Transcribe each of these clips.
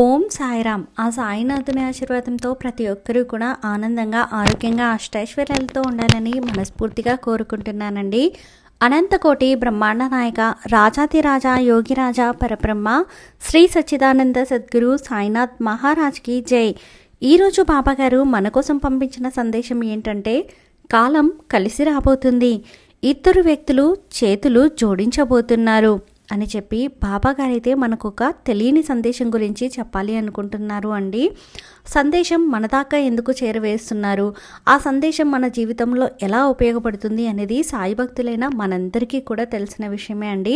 ఓం సాయిరామ్. ఆ సాయినాథుని ఆశీర్వాదంతో ప్రతి ఒక్కరూ కూడా ఆనందంగా ఆరోగ్యంగా అష్టైశ్వర్యాలతో ఉండాలని మనస్ఫూర్తిగా కోరుకుంటున్నానండి. అనంతకోటి బ్రహ్మాండ నాయక రాజాతిరాజా యోగిరాజా పరబ్రహ్మ శ్రీ సచ్చిదానంద సద్గురు సాయినాథ్ మహారాజ్కి జై. ఈరోజు బాబాగారు మన కోసం పంపించిన సందేశం ఏంటంటే కాలం కలిసి రాబోతుంది. ఇద్దరు వ్యక్తులు చేతులు జోడించబోతున్నారు. అని చెప్పి బాబా గారైతే మనకు ఒక తెలియని సందేశం గురించి చెప్పాలి అనుకుంటున్నారు అండి. సందేశం మన దాకా ఎందుకు చేరవేస్తున్నారు? ఆ సందేశం మన జీవితంలో ఎలా ఉపయోగపడుతుంది అనేది సాయి భక్తులైన మనందరికీ కూడా తెలిసిన విషయమే అండి.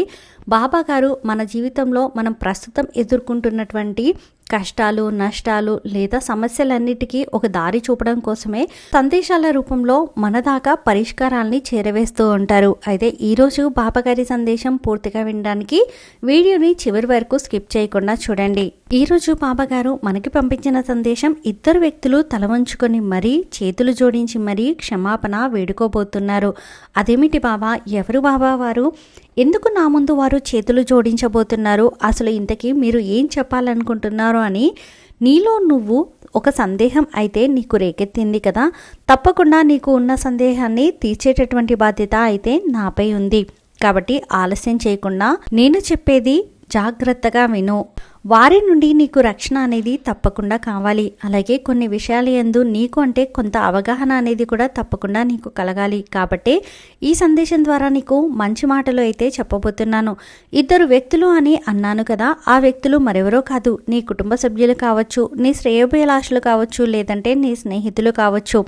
బాబా గారు మన జీవితంలో మనం ప్రస్తుతం ఎదుర్కొంటున్నటువంటి కష్టాలు నష్టాలు లేదా సమస్యలన్నిటికీ ఒక దారి చూపడం కోసమే సందేశాల రూపంలో మన దాకా పరిష్కారాల్ని చేరవేస్తూ ఉంటారు. అయితే ఈరోజు బాబాగారి సందేశం పూర్తిగా వినడానికి వీడియోని చివరి వరకు స్కిప్ చేయకుండా చూడండి. ఈరోజు బాబాగారు మనకి పంపించిన సందేశం ఇద్దరు వ్యక్తులు తల వంచుకొని మరీ చేతులు జోడించి మరీ క్షమాపణ వేడుకోబోతున్నారు. అదేమిటి బాబా ఎవరు బాబా వారు? ఎందుకు నా ముందు వారు చేతులు జోడించబోతున్నారు? అసలు ఇంతకీ మీరు ఏం చెప్పాలనుకుంటున్నారు అని నీలో నువ్వు ఒక సందేహం అయితే నీకు రేకెత్తింది కదా? తప్పకుండా నీకు ఉన్న సందేహాన్ని తీర్చేటటువంటి బాధ్యత అయితే నాపై ఉంది. కాబట్టి ఆలస్యం చేయకుండా నేను చెప్పేది జాగ్రత్తగా విను. వారి నుండి నీకు రక్షణ అనేది తప్పకుండా కావాలి. అలాగే కొన్ని విషయాల ఎందు నీకు అంటే కొంత అవగాహన అనేది కూడా తప్పకుండా నీకు కలగాలి. కాబట్టి ఈ సందేశం ద్వారా నీకు మంచి మాటలు అయితే చెప్పబోతున్నాను. ఇద్దరు వ్యక్తులు అని అన్నాను కదా ఆ వ్యక్తులు మరెవరో కాదు. నీ కుటుంబ సభ్యులు కావచ్చు నీ శ్రేయోభిలాషులు కావచ్చు లేదంటే నీ స్నేహితులు కావచ్చు.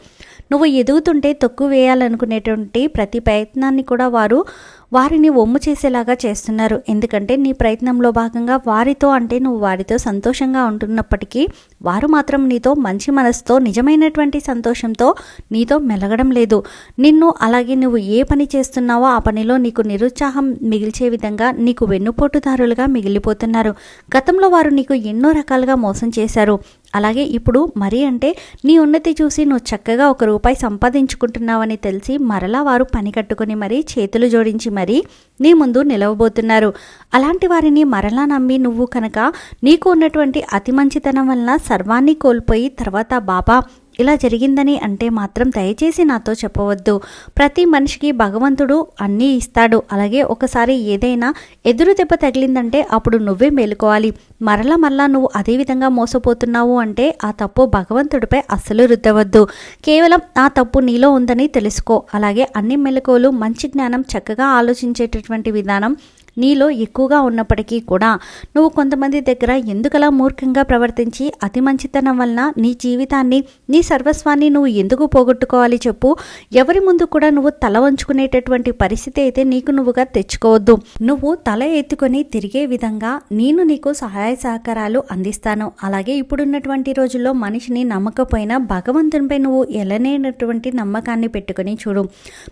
నువ్వు ఎదుగుతుంటే తొక్కు వేయాలనుకునేటువంటి ప్రతి ప్రయత్నాన్ని కూడా వారు వారిని ఒమ్ము చేసేలాగా చేస్తున్నారు. ఎందుకంటే నీ ప్రయత్నంలో భాగంగా వారితో అంటే నువ్వు వారితో సంతోషంగా ఉంటున్నప్పటికీ వారు మాత్రం నీతో మంచి మనసుతో నిజమైనటువంటి సంతోషంతో నీతో మెలగడం లేదు. నిన్ను అలాగే నువ్వు ఏ పని చేస్తున్నావో ఆ పనిలో నీకు నిరుత్సాహం మిగిల్చే విధంగా నీకు వెన్నుపోటుదారులుగా మిగిలిపోతున్నారు. గతంలో వారు నీకు ఎన్నో రకాలుగా మోసం చేశారు. అలాగే ఇప్పుడు మరీ అంటే నీ ఉన్నతి చూసి నువ్వు చక్కగా ఒక రూపాయి సంపాదించుకుంటున్నావని తెలిసి మరలా వారు పని కట్టుకుని మరీ చేతులు జోడించి మరీ నీ ముందు నిలవబోతున్నారు. అలాంటి వారిని మరలా నమ్మి నువ్వు కనుక నీకు ఉన్నటువంటి అతి మంచితనం వలన సర్వాన్ని కోల్పోయి తర్వాత బాబా ఇలా జరిగిందని అంటే మాత్రం దయచేసి నాతో చెప్పవద్దు. ప్రతి మనిషికి భగవంతుడు అన్నీ ఇస్తాడు. అలాగే ఒకసారి ఏదైనా ఎదురు దెబ్బ తగిలిందంటే అప్పుడు నువ్వే మేలుకోవాలి. మరలా మరలా నువ్వు అదే విధంగా మోసపోతున్నావు అంటే ఆ తప్పు భగవంతుడిపై అస్సలు రుద్దవద్దు. కేవలం ఆ తప్పు నీలో ఉందని తెలుసుకో. అలాగే అన్ని మెలకువలు మంచి జ్ఞానం చక్కగా ఆలోచించేటటువంటి విధానం నీలో ఎక్కువగా ఉన్నప్పటికీ కూడా నువ్వు కొంతమంది దగ్గర ఎందుకలా మూర్ఖంగా ప్రవర్తించి అతి మంచితనం వలన నీ జీవితాన్ని నీ సర్వస్వాన్ని నువ్వు ఎందుకు పోగొట్టుకోవాలి చెప్పు. ఎవరి ముందు కూడా నువ్వు తల వంచుకునేటటువంటి పరిస్థితి అయితే నీకు నువ్వుగా తెచ్చుకోవద్దు. నువ్వు తల ఎత్తుకొని తిరిగే విధంగా నేను నీకు సహాయ సహకారాలు అందిస్తాను. అలాగే ఇప్పుడున్నటువంటి రోజుల్లో మనిషిని నమ్మకపోయినా భగవంతునిపై నువ్వు ఎలనేనటువంటి నమ్మకాన్ని పెట్టుకొని చూడు.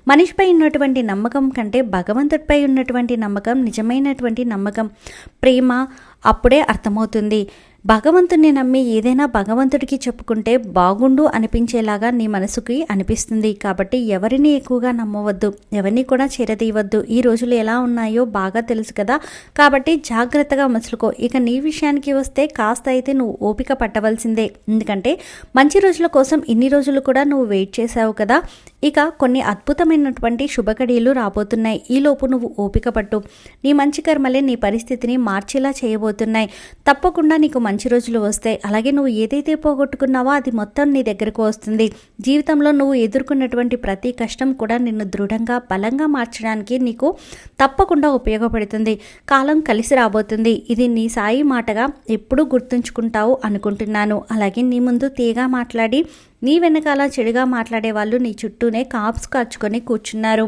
మనిషిపై ఉన్నటువంటి నమ్మకం కంటే భగవంతుడిపై ఉన్నటువంటి నమ్మకం నిజమైనటువంటి నమ్మకం ప్రేమ అప్పుడే అర్థమవుతుంది. భగవంతుని నమ్మి ఏదైనా భగవంతుడికి చెప్పుకుంటే బాగుండు అనిపించేలాగా నీ మనసుకి అనిపిస్తుంది. కాబట్టి ఎవరిని ఎక్కువగా నమ్మవద్దు ఎవరిని కూడా చేరదీయవద్దు. ఈ రోజులు ఎలా ఉన్నాయో బాగా తెలుసు కదా. కాబట్టి జాగ్రత్తగా మసులుకో. ఇక నీ విషయానికి వస్తే కాస్త అయితే నువ్వు ఓపిక పట్టవలసిందే. ఎందుకంటే మంచి రోజుల కోసం ఇన్ని రోజులు కూడా నువ్వు వెయిట్ చేసావు కదా. ఇక కొన్ని అద్భుతమైనటువంటి శుభకడీలు రాబోతున్నాయి. ఈలోపు నువ్వు ఓపిక పట్టు. నీ మంచి కర్మలే నీ పరిస్థితిని మార్చేలా చేయబోతున్నాయి. తప్పకుండా నీకు మంచి మంచి రోజులు వస్తాయి అలాగే నువ్వు ఏదైతే పోగొట్టుకున్నావో అది మొత్తం నీ దగ్గరకు వస్తుంది. జీవితంలో నువ్వు ఎదుర్కొన్నటువంటి ప్రతి కష్టం కూడా నిన్ను దృఢంగా బలంగా మార్చడానికి నీకు తప్పకుండా ఉపయోగపడుతుంది. కాలం కలిసి రాబోతుంది. ఇది నీ సాయి మాటగా ఎప్పుడూ గుర్తుంచుకుంటావు అనుకుంటున్నాను. అలాగే నీ ముందు తీగా మాట్లాడి నీ వెనకాల చెడుగా మాట్లాడే వాళ్ళు నీ చుట్టూనే కాప్స్ కాచుకొని కూర్చున్నారు.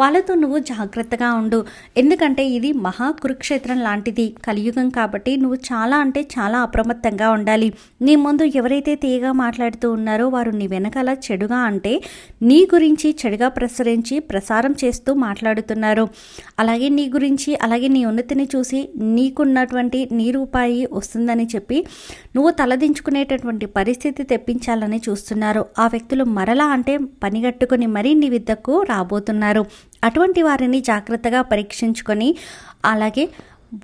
వాళ్ళతో నువ్వు జాగ్రత్తగా ఉండు. ఎందుకంటే ఇది మహా కురుక్షేత్రం లాంటిది. కలియుగం కాబట్టి నువ్వు చాలా అంటే చాలా అప్రమత్తంగా ఉండాలి. నీ ముందు ఎవరైతే తీయగా మాట్లాడుతూ ఉన్నారో వారు నీ వెనకాల చెడుగా అంటే నీ గురించి చెడుగా ప్రసరించి ప్రసారం చేస్తూ మాట్లాడుతున్నారు. అలాగే నీ గురించి అలాగే నీ ఉన్నతిని చూసి నీకున్నటువంటి నీ రూపాయి వస్తుందని చెప్పి నువ్వు తలదించుకునేటటువంటి పరిస్థితి తెప్పించాలని చూస్తున్నారు. ఆ వ్యక్తులు మరలా అంటే పనిగట్టుకుని మరీ నీ విద్దకు రాబోతున్నారు. అటువంటి వారిని జాగ్రత్తగా పరీక్షించుకొని అలాగే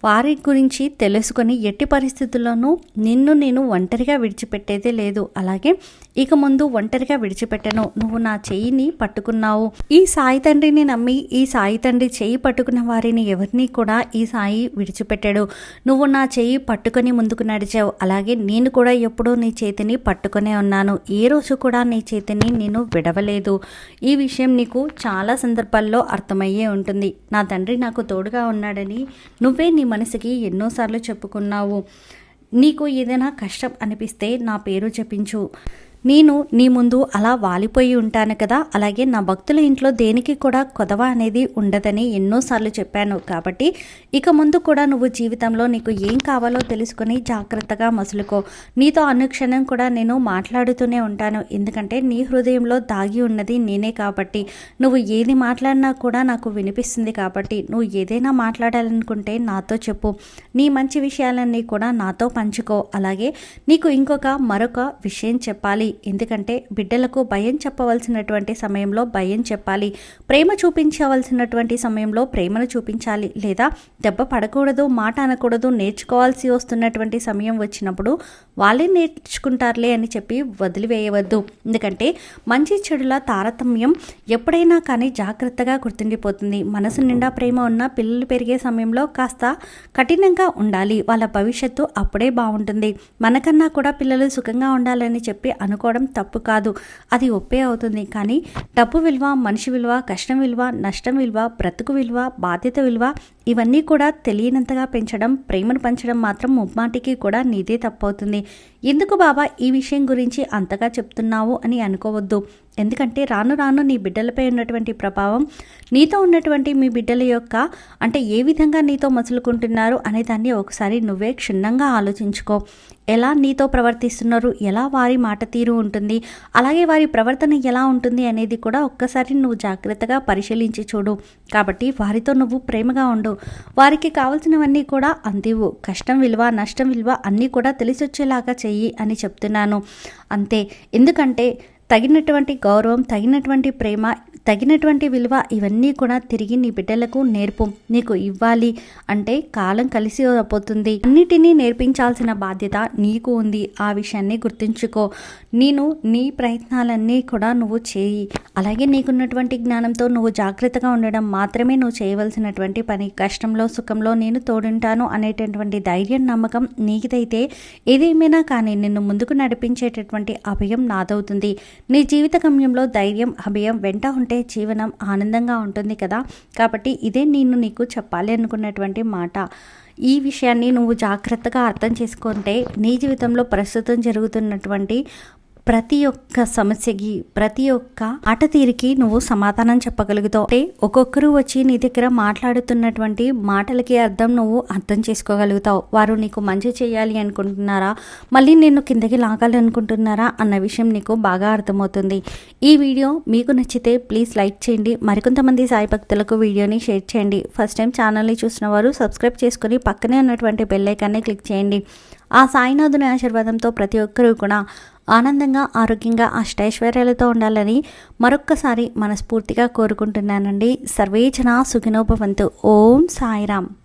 వారి గురించి తెలుసుకొని ఎట్టి పరిస్థితుల్లోనూ నిన్ను నేను ఒంటరిగా విడిచిపెట్టేదే లేదు. అలాగే ఇక ముందు ఒంటరిగా విడిచిపెట్టను. నువ్వు నా చెయ్యిని పట్టుకున్నావు. ఈ సాయి తండ్రిని నమ్మి ఈ సాయి తండ్రి చెయ్యి పట్టుకున్న వారిని ఎవరిని కూడా ఈ సాయి విడిచిపెట్టాడు. నువ్వు నా చెయ్యి పట్టుకొని ముందుకు నడిచావు. అలాగే నేను కూడా ఎప్పుడూ నీ చేతిని పట్టుకునే ఉన్నాను. ఏ రోజు కూడా నీ చేతిని నేను విడవలేదు. ఈ విషయం నీకు చాలా సందర్భాల్లో అర్థమయ్యే ఉంటుంది. నా తండ్రి నాకు తోడుగా ఉన్నాడని నువ్వే నీ మనసుకి ఎన్నోసార్లు చెప్పుకున్నావు. నీకు ఏదైనా కష్టం అనిపిస్తే నా పేరు చెప్పించు నేను నీ ముందు అలా వాలిపోయి ఉంటాను కదా అలాగే నా భక్తుల ఇంట్లో దేనికి కూడా కొదవ అనేది ఉండదని ఎన్నోసార్లు చెప్పాను కాబట్టి ఇక ముందు కూడా నువ్వు జీవితంలో నీకు ఏం కావాలో తెలుసుకుని జాగ్రత్తగా మసులుకో. నీతో అనుక్షణం కూడా నేను మాట్లాడుతూనే ఉంటాను. ఎందుకంటే నీ హృదయంలో దాగి ఉన్నది నేనే కాబట్టి. నువ్వు ఏది మాట్లాడినా కూడా నాకు వినిపిస్తుంది కాబట్టి. నువ్వు ఏదైనా మాట్లాడాలనుకుంటే నాతో చెప్పు. నీ మంచి విషయాలన్నీ కూడా నాతో పంచుకో. అలాగే నీకు ఇంకొక మరొక విషయం చెప్పాలి. ఎందుకంటే బిడ్డలకు భయం చెప్పవలసినటువంటి సమయంలో భయం చెప్పాలి. ప్రేమ చూపించవలసినటువంటి సమయంలో ప్రేమను చూపించాలి. లేదా దెబ్బ పడకూడదు మాట అనకూడదు నేర్చుకోవాల్సి వస్తున్నటువంటి సమయం వచ్చినప్పుడు వాళ్ళే నేర్చుకుంటారులే అని చెప్పి వదిలివేయవద్దు. ఎందుకంటే మంచి చెడుల తారతమ్యం ఎప్పుడైనా కానీ జాగ్రత్తగా గుర్తుండిపోతుంది. మనసు నిండా ప్రేమ ఉన్న పిల్లలు పెరిగే సమయంలో కాస్త కఠినంగా ఉండాలి. వాళ్ళ భవిష్యత్తు అప్పుడే బాగుంటుంది. మనకన్నా కూడా పిల్లలు సుఖంగా ఉండాలని చెప్పి అనుకోవడం తప్పు కాదు. అది ఒప్పే అవుతుంది. కానీ డబ్బు విలువ మనిషి విలువ కష్టం విలువ నష్టం విలువ బ్రతుకు విలువ బాధ్యత విలువ ఇవన్నీ కూడా తెలియనంతగా పెంచడం ప్రేమను పంచడం మాత్రం ముమ్మాటికి కూడా నీదే తప్పవుతుంది. ఎందుకు బాబా ఈ విషయం గురించి అంతగా చెప్తున్నావు అని అనుకోవద్దు. ఎందుకంటే రాను రాను నీ బిడ్డలపై ఉన్నటువంటి ప్రభావం నీతో ఉన్నటువంటి మీ బిడ్డల యొక్క అంటే ఏ విధంగా నీతో మసులుకుంటున్నారు అనే దాన్ని ఒకసారి నువ్వే క్షుణ్ణంగా ఆలోచించుకో. ఎలా నీతో ప్రవర్తిస్తున్నారు ఎలా వారి మాట తీరు ఉంటుంది అలాగే వారి ప్రవర్తన ఎలా ఉంటుంది అనేది కూడా ఒక్కసారి నువ్వు జాగ్రత్తగా పరిశీలించి చూడు. కాబట్టి వారితో నువ్వు ప్రేమగా వారికి కావాల్సినవన్నీ కూడా అందివు కష్టం విలువ నష్టం విలువ అన్నీ కూడా తెలిసొచ్చేలాగా చెయ్యి అని చెప్తున్నాను. అంతే. ఎందుకంటే తగినటువంటి గౌరవం తగినటువంటి ప్రేమ తగినటువంటి విలువ ఇవన్నీ కూడా తిరిగి నీ బిడ్డలకు నేర్పు. నీకు ఇవ్వాలి అంటే కాలం కలిసి పోతుంది. అన్నిటినీ నేర్పించాల్సిన బాధ్యత నీకు ఉంది. ఆ విషయాన్ని గుర్తుంచుకో. నేను నీ ప్రయత్నాలన్నీ కూడా నువ్వు చేయి. అలాగే నీకున్నటువంటి జ్ఞానంతో నువ్వు జాగ్రత్తగా ఉండడం మాత్రమే నువ్వు చేయవలసినటువంటి పని. కష్టంలో సుఖంలో నేను తోడుంటాను అనేటటువంటి ధైర్యం నమ్మకం నీకుదైతే ఏదేమైనా కానీ నిన్ను ముందుకు నడిపించేటటువంటి అభయం నాదవుతుంది. నీ జీవిత గమ్యంలో ధైర్యం అభయం వెంట ఉంటే జీవనం ఆనందంగా ఉంటుంది కదా. కాబట్టి ఇదే నేను నీకు చెప్పాలి అనుకున్నటువంటి మాట. ఈ విషయాన్ని నువ్వు జాగ్రత్తగా అర్థం చేసుకుంటే నీ జీవితంలో ప్రస్తుతం జరుగుతున్నటువంటి ప్రతి ఒక్క సమస్యకి ప్రతి ఒక్క ఆట తీరికి నువ్వు సమాధానం చెప్పగలుగుతావు. అంటే ఒక్కొక్కరు వచ్చి నీ దగ్గర మాట్లాడుతున్నటువంటి మాటలకి అర్థం నువ్వు అర్థం చేసుకోగలుగుతావు. వారు నీకు మంచి చేయాలి అనుకుంటున్నారా? మళ్ళీ నిన్ను కిందకి లాగాలి అనుకుంటున్నారా అన్న విషయం నీకు బాగా అర్థమవుతుంది. ఈ వీడియో మీకు నచ్చితే ప్లీజ్ లైక్ చేయండి. మరికొంతమంది సాయి భక్తులకు వీడియోని షేర్ చేయండి. ఫస్ట్ టైం ఛానల్ని చూసిన వారు సబ్స్క్రైబ్ చేసుకుని పక్కనే ఉన్నటువంటి బెల్లైకాన్ని క్లిక్ చేయండి. ఆ సాయినాథుని ఆశీర్వాదంతో ప్రతి ఒక్కరూ కూడా ఆనందంగా ఆరోగ్యంగా అష్టైశ్వర్యాలతో ఉండాలని మరొక్కసారి మనస్ఫూర్తిగా కోరుకుంటున్నానండి. సర్వేచన సుఖినోపవంతు ఓం సాయిరామ్.